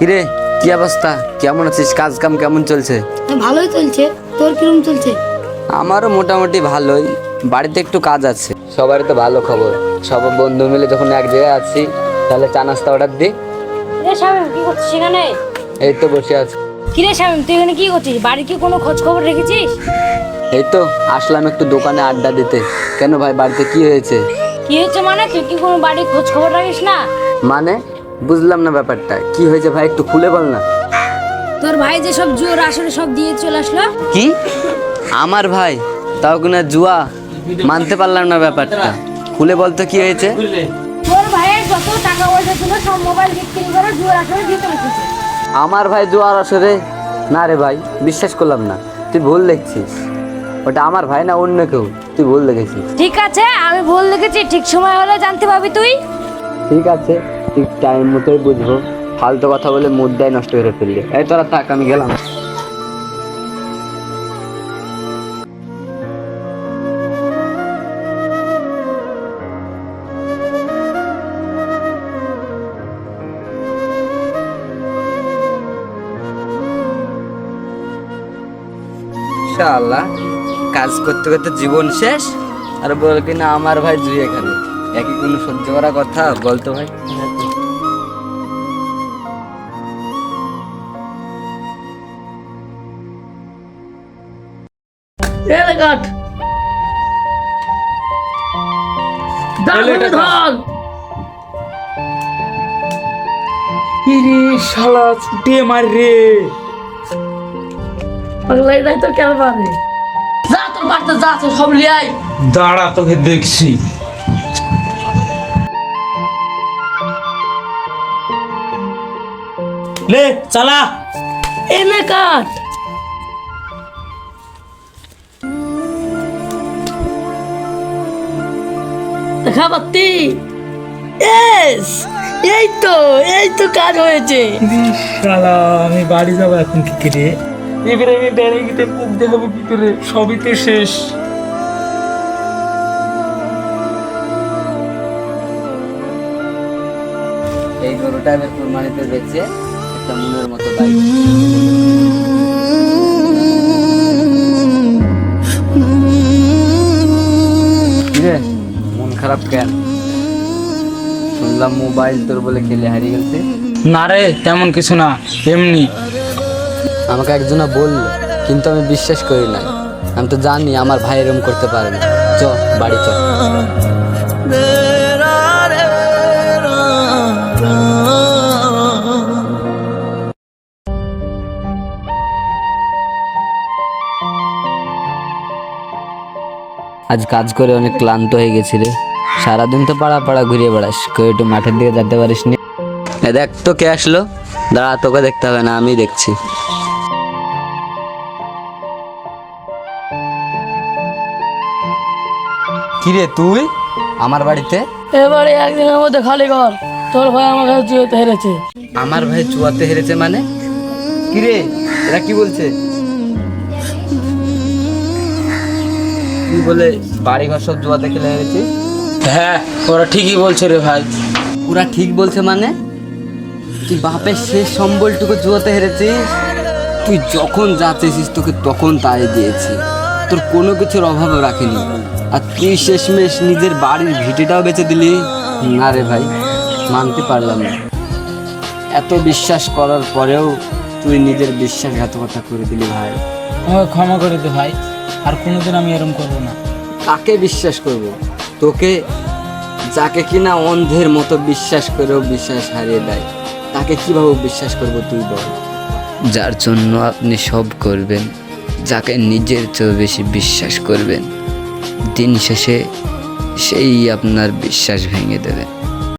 কিরে কি অবস্থা? কেমন আছিস? কাজ কাম কেমন চলছে? ভালোই চলছে। তোর কিরম চলছে? আমারও মোটামুটি ভালোই। বাড়িতে একটু কাজ আছে। সবারই তো ভালো খবর। সব বন্ধু মিলে যখন এক জায়গায় আছি তাহলে চা নাস্তা অর্ডার দিই রে শামিম কি করছিস সেখানে? এই তো বসে আছি। কিরে শামিম তুই এখানে কি করছিস? বাড়ি কি কোনো খোঁজ খবর রেখেছিস? এই তো আসলাম একটু দোকানে আড্ডা দিতে। কেন ভাই বাড়িতে কি হয়েছে? কি হয়েছে মানে? তুই কি কোনো বাড়ির খোঁজ খবর রাখিস না? মানে? বুঝলাম না ব্যাপারটা। কি হয়েছে ভাই একটু খুলে বল না। তোর ভাই যে সব জোর আসলে সব দিয়ে চলে আসলো? কি? আমার ভাই? তাও কিনা জুয়া? মানতে পারলাম না ব্যাপারটা। খুলে বলতো কি হয়েছে? তোর ভাইয়ের যত টাকা পয়সা ছিল সব মোবাইল বিক্রি করে জোর আসলে দিয়ে চলে এসেছে। আমার ভাই জুয়ার আসরে? না রে ভাই বিশ্বাস করলাম না। তুই ভুল দেখছিস। ওটা আমার ভাই না অন্য কেউ? তুই ভুল দেখেছিস। ঠিক আছে আমি ভুল দেখেছি। ঠিক সময় হলে জানতে পাবি তুই। ঠিক আছে, ঠিক টাইম মতোই বুঝব। ফালতু কথা বলে মুদ্রাই নষ্ট করে ফেললি। এই তোরা থাক, আমি গেলাম। শালা কাজ করতে করতে জীবন শেষ। আর বল কিনা, আমার ভাই জুয়ে খেলে একই কোনো সহ্য করা কথা বলতো ভাই। শালা ছুটে মার রে। পাগলা এটাই তো কেন পারে যা তোর বাড়িতে যা সব লিয়াই দাঁড়া তোকে দেখছি। লে চালা। এনে কাঠ। দেখা পাচ্তি এস এই তো এই তো কাজ হয়েছে। শালা আমি বাড়ি যাব এখন কি করে? এবারে আমি গিয়ে মুখ দেখাবো কি করে? সবই তো শেষ। এই গরুটা এবার কুরবানিতে বেচে একটা মনের মতো বাইক কিরে? মন খারাপ কেন? শুনলাম মোবাইল তোর বলে খেলে হারিয়ে গেছে। না রে তেমন কিছু না এমনি। আমাকে একজনা বলল কিন্তু আমি বিশ্বাস করি না আমি তো জানি আমার ভাই এরকম করতে পারে না। চ বাড়ি চ। আজ কাজ করে অনেক ক্লান্ত হয়ে গেছি রে। সারাদিন তো পাড়া পাড়া ঘুরিয়ে বেড়াস কেউ একটু মাঠের দিকে যেতে পারিস নি। দেখ তো কে আসলো। দাঁড়া তোকে দেখতে হবে না আমি দেখছি। কিরে তুই? আমার বাড়িতে? এবারে একদিনের মধ্যে খালি ঘর। তোর ভাই আমার কাছে জুয়েতে হেরেছে। আমার ভাই চুয়াতে হেরেছে মানে? কিরে এরা কি বলছে? কি বলে বাড়ি ঘর সব জুয়াতে খেলে হেরেছে হ্যাঁ ওরা ঠিকই বলছে রে ভাই। ওরা ঠিক বলছে মানে? তুই বাপের শেষ সম্বলটুকু জুয়াতে হেরেছিস? তুই যখন যা চেয়েছিস তোকে তখন তাই দিয়েছি। তোর কোনো কিছুর অভাবও রাখেনি। আর তুই শেষমেশ নিজের বাড়ির ভিটেটাও বেঁচে দিলি। না রে ভাই মানতে পারলাম না। এত বিশ্বাস করার পরেও তুই নিজের বিশ্বাসঘাতকতা করে দিলি ভাই। ক্ষমা করে দে ভাই। আর কোনোদিন আমি এরকম করব না। কাকে বিশ্বাস করব? তোকে যাকে কিনা অন্ধের মতো বিশ্বাস করেও বিশ্বাস হারিয়ে দেয় তাকে কীভাবে বিশ্বাস করব তুই বল? যার জন্য আপনি সব করবেন যাকে নিজের চেয়েও বেশি বিশ্বাস করবেন দিন শেষে সেই আপনার বিশ্বাস ভেঙে দেবে।